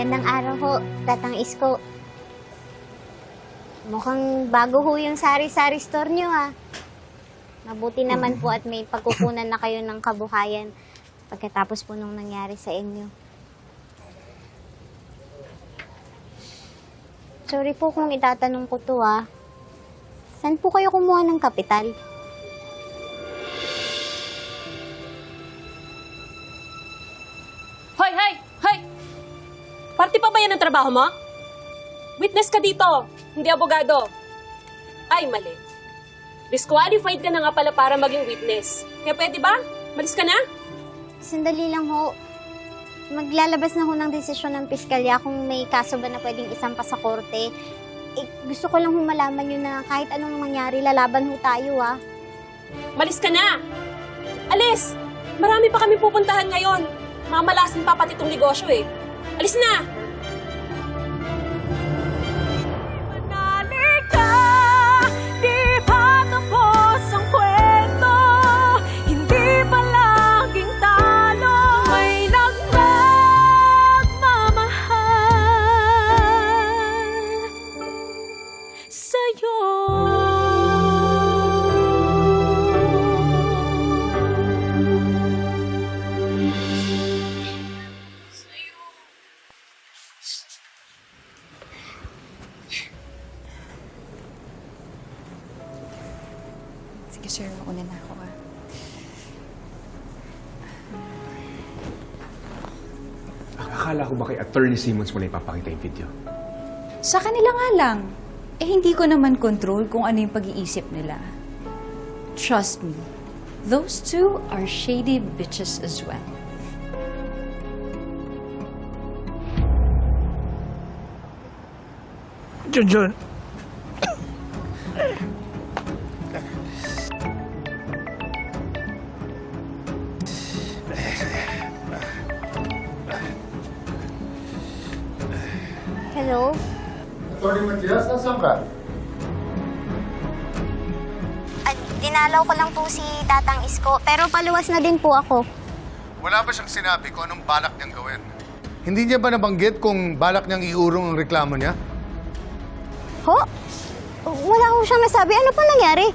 Magandang araw ho, Tatang Isko. Mukhang bago ho yung sari-sari store nyo ah. Mabuti naman po at may pagkukunan na kayo ng kabuhayan pagkatapos po nung nangyari sa inyo. Sorry po kung itatanong ko to ah. Saan po kayo kumuha ng kapital? Party pa ba yan ang trabaho mo? Witness ka dito, hindi abogado. Ay, mali. Disqualified ka na nga pala para maging witness. Kaya pwede ba? Malis ka na? Sandali lang ho. Maglalabas na ho ng desisyon ng piskalya kung may kaso ba na pwedeng isampa sa korte. Eh, gusto ko lang ho malaman yun na kahit anong mangyari, lalaban ho tayo ah. Malis ka na! Alis! Marami pa kami pupuntahan ngayon. Mamalasin pa pati itong negosyo eh. Alis na! Sir, mauna na ako ah. Akala ko ba kay Attorney Simmons mo na ipapakita yung video? Sa kanila nga lang. Eh hindi ko naman control kung ano yung pag-iisip nila. Trust me, those two are shady bitches as well. Junjun. Hello? Attorney Matias, nasaan ka? At dinalaw ko lang po si Tatang Isko, pero paluwas na din po ako. Wala ba siyang sinabi kung anong balak niyang gawin? Hindi niya ba nabanggit kung balak niyang iurong ang reklamo niya? Ho? Wala ko siyang nasabi. Ano pa nangyari?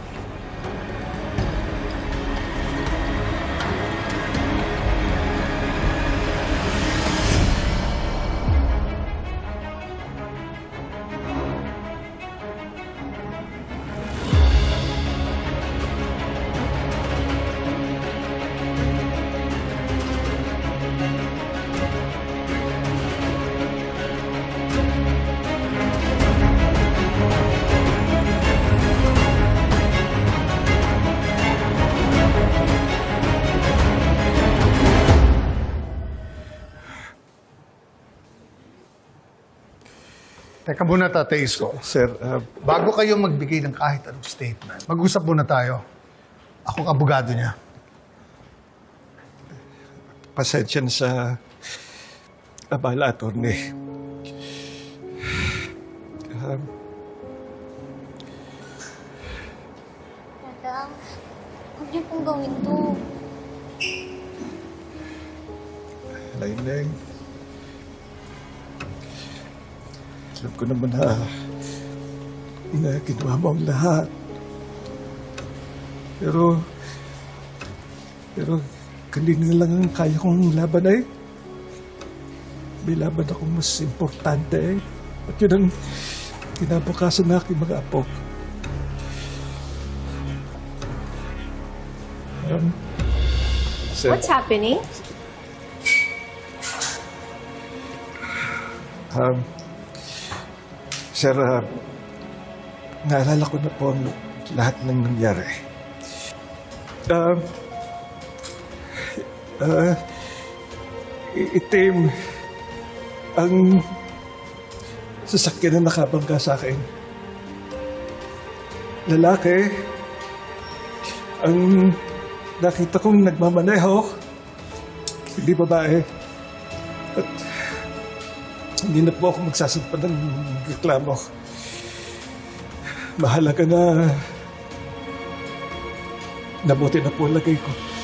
Teka muna, Tate Isko. Sir, uh, Bago kayo magbigay ng kahit anong statement, mag-usap muna tayo. Ako ang abogado niya. pasensya na sa abala, attorney. Um, Tatang, huwag niyo pong gawin to. Laineng. Alam ko naman na na ginawa mo ang lahat. Pero, pero kanina lang ang kaya kong laban ay. May laban akong mas importante eh. At yun ang kinabukasan ng aking mga apo. Um, sir, What's happening? Um, sir, uh, naalala ko na po ang lahat ng nangyari. Uh, i- itim ang sasakyan na nakabangga sa akin. Lalaki ang nakita kong nagmamaneho, hindi babae. At hindi na po ako magsasampa ng reklamo. Mahalaga na nabuti na po lagay ko.